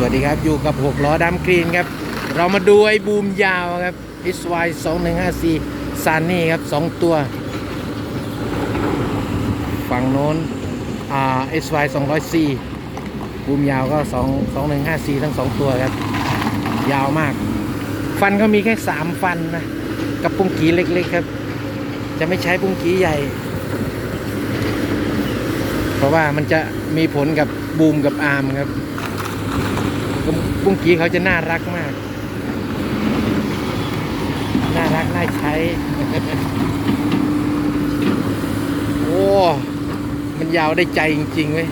สวัสดีครับ อยู่กับ 6 ล้อดำกรีนครับ เรามาดูไอ้บูมยาวครับ SY 2154ซันนี่ครับ 2 ตัว ฝั่งโน้นอ่า SY 204บูมยาวก็ 2 2154 ทั้ง 2 ตัวครับ ยาวมาก ฟันเขามีแค่ 3 ฟันนะ กับปุ้งกีเล็ก ๆ ครับ จะไม่ใช้ปุ้งกีใหญ่ เพราะว่ามันจะมีผลกับบูมกับอาร์มครับ บุ้งกี้เขาจะน่ารักมาก น่ารัก น่าใช้ โอ้ มันยาวได้ใจจริงๆเว้ย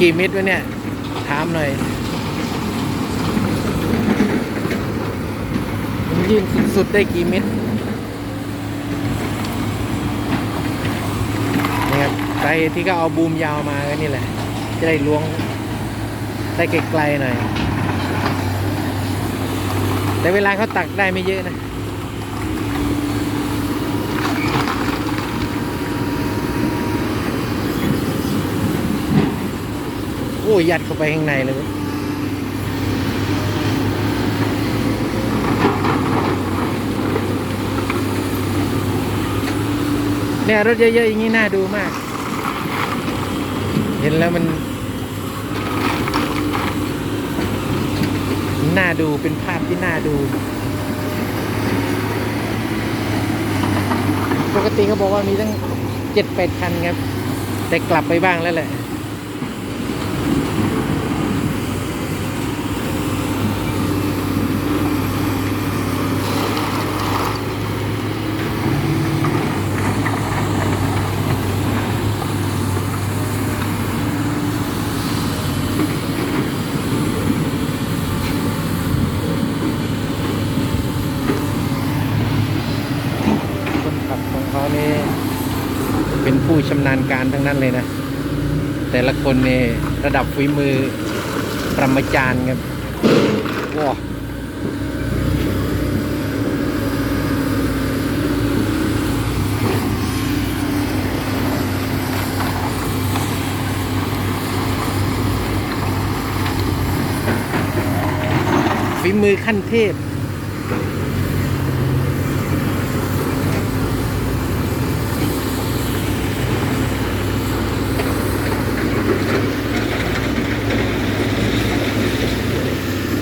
กี่เม็ดวะเนี่ย ถามหน่อยมันยื่นสุดๆได้กี่เม็ดนี่ค รับใครที่ก็เอาบูมยาวมาก็นี่แหละ จะได้ล้วงได้ไกลๆหน่อย แต่เวลาเขาตักได้ไม่เยอะนะโอ้ยยัดเข้าไปข้างในเลยเนี่ยรถเยอะๆอย่างนี้น่าดูมาก เห็นแล้วมัน น่าดูเป็นภาพที่น่าดู ปกติเขาบอกว่ามีตั้งเจ็ดแปดคันครับ แต่กลับไปบ้างแล้วแหละ คนขับของเขานี่เป็นผู้ ชำนาญการทั้งนั้นเลยนะ แต่ละคนนี่ระดับฝีมือประมาจารย์ครับว้าฝีมือขั้นเทพ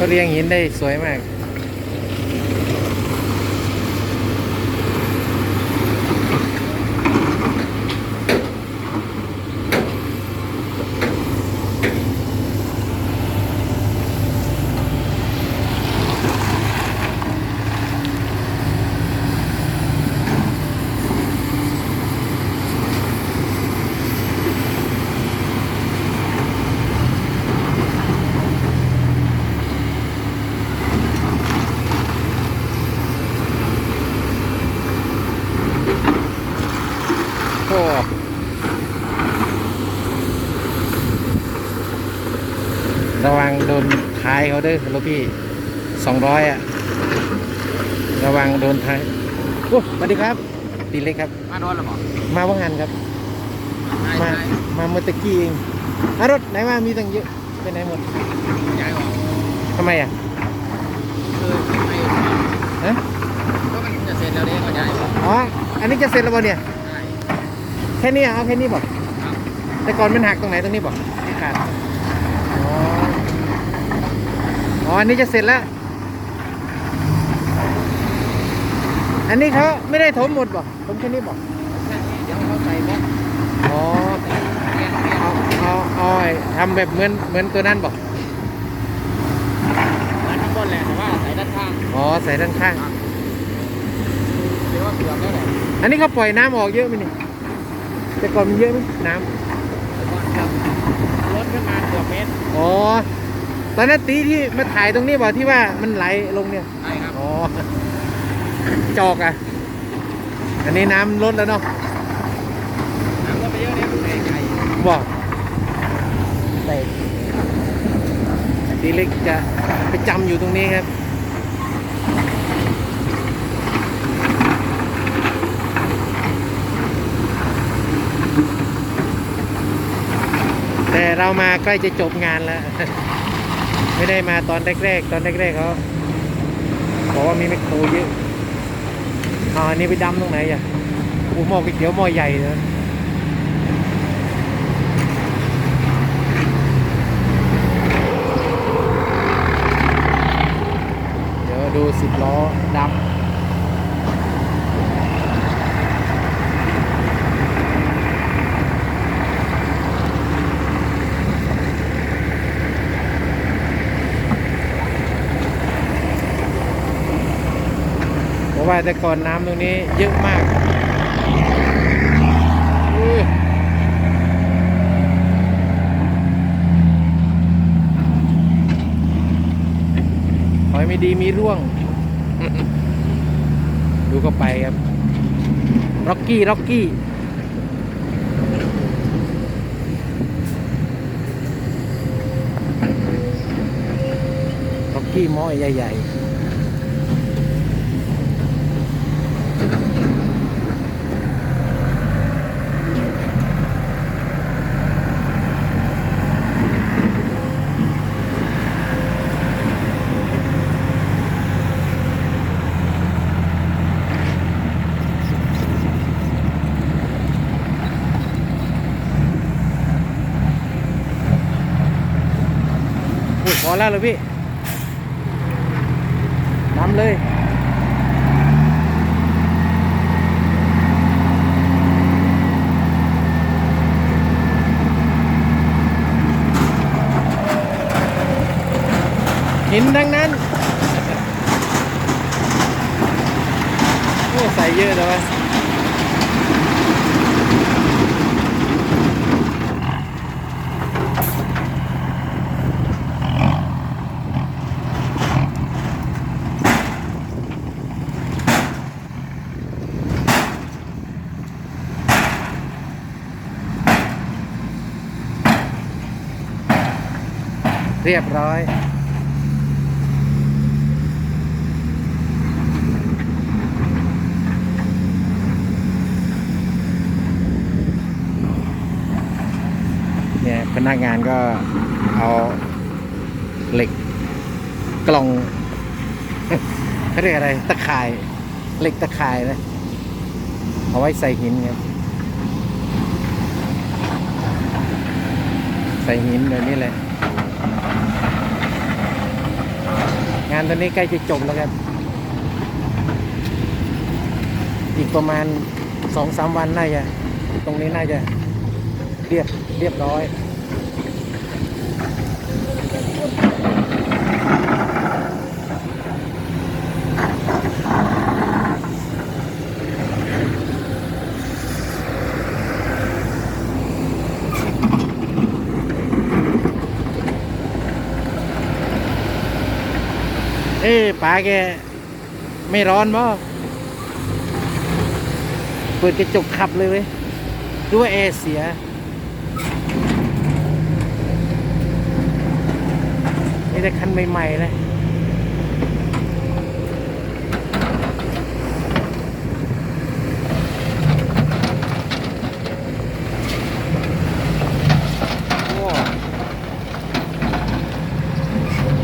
เรียงหินได้สวยมากระวังโดนท้า ยเขาเด้วยรถพี่สองร้อยอะ ระวังโดนท้ายโอ้สวัสดีครับ ตีเล็กครับ มาโดนหรอหมอมาว่างงานครับใช่มาใช่มาเมื่อตะกี้เองอารถไหนมามีตั้งเยอะไปไหนหมดย้ายออกทำไมอะคือไม่ฮะก็มันจะเสร็จแล้วเนี่ยก็ย้ายออกอ๋อ อันนี้จะเสร็จแล้วบ่เนี่ยใช่แค่นี้เหรอเอาแค่นี้บอกครับแต่ก่อนมันหักตรงไหนตรงนี้บอกที่ขาด อ๋อ อ๋ออันนี้จะเสร็จแล้ว อันนี้เขาไม่ได้ถมหมดบอกถมแค่นี้บอกแค่นี้เดี๋ยวเขาใส่บล็อกอ๋อเปลี่ยนเปลี่ยนเอาเอาเอาไอ้ทำแบบเหมือนเหมือนตัวนั้นบอกเหมือนข้างบนแหละแต่ว่าใส่ด้านข้าง อ๋อ ใส่ด้านข้างเรียกว่าเปลือกแล้วแหละอันนี้เขาปล่อยน้ำออกเยอะไหมนี่แต่ก่อนมันเยอะไหมน้แต่ก่อนครับรถขึ้นมาเกือบเมตรำอ๋อ ตอนนั้นตีที่มาถ่ายตรงนี้บอกที่ว่ามันไหลลงเนี่ย ใช่ครับ อ๋อ จอกอะ อันนี้น้ำลดแล้วเนาะน้ำก็ไปเยอะเนี่ยใส่ไก่บอกแต่ตีเล็กจะไปจำอยู่ตรงนี้ครับเรามาใกล้จะจบงานแล้ว ไม่ได้มาตอนแรกๆ ตอนแรกๆเขาบอกว่ามีแมคโครเยอะอ่าอันนี้ไปดำตรงไหนอะอูหม้อก๋วยเตี๋ยวหม้อใหญ่เลยเดี๋ยวดูสิบล้อดำะว่าแต่ก่อนน้ำตรงนี้เยอะมากอุ้ยไม่ดีมีร่วง ดูเข้าไปครับร็อกกี้ร็อกกี้ร็อกกี้หม้อใหญ่ ๆ แล้วเลยพี่นำเลยหินทั้งนั้น โอ้ใส่เยอะเลยวะ เรียบร้อยเนี่ยพนักงานก็เอาเหล็กกล่องเขาเรียกอะไรตะข่ายเหล็กตะข่ายนะเอาไว้ใส่หินครับใส่หินแบบนี้แหละ งานตอนนี้ใกล้จะจบแล้วครับ อีกประมาณสองสามวันน่าจะ ตรงนี้น่าจะเรียบเรียบร้อย เอ้ป๋าแก ไม่ร้อนบ่เปิดกระจกขับเลยเว้ยดูว่าแอร์เสีย นี่แต่คันใหม่ๆเลยโอ้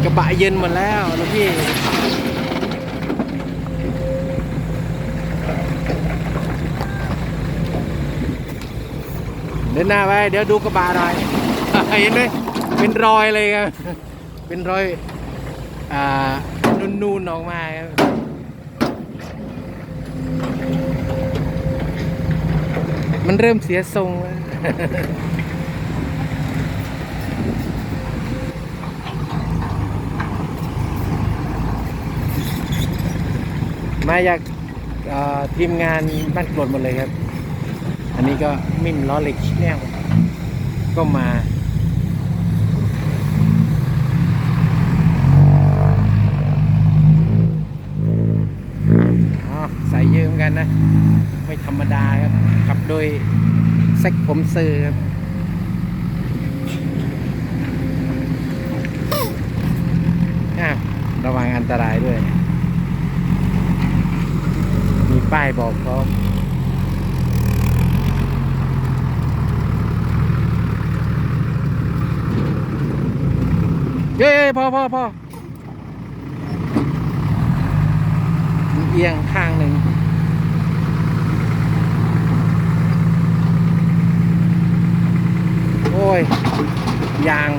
กระบะ เย็นหมดแล้วลูกพี่เดินหน้าไปเดี๋ยวดูกระบะหน่อยเห็นไหมเป็นรอยเลยครับ เป็นรอยอ่านูนๆออกมาครับมันเริ่มเสียทรงแล้ว มาจากทีมงานบ้านกรดหมดเลยครับ อันนี้ก็มิมล้อเหล็กแนวก็มาใส่เยอะเหมือนกันนะ ไม่ธรรมดาครับขับโดยเซ็กผมซื้อครับระวังอันตรายด้วย มี ป้ายบอกพร้อมเย้พอพอพอเอียงข้างหนึ่งโอ้ย ยาง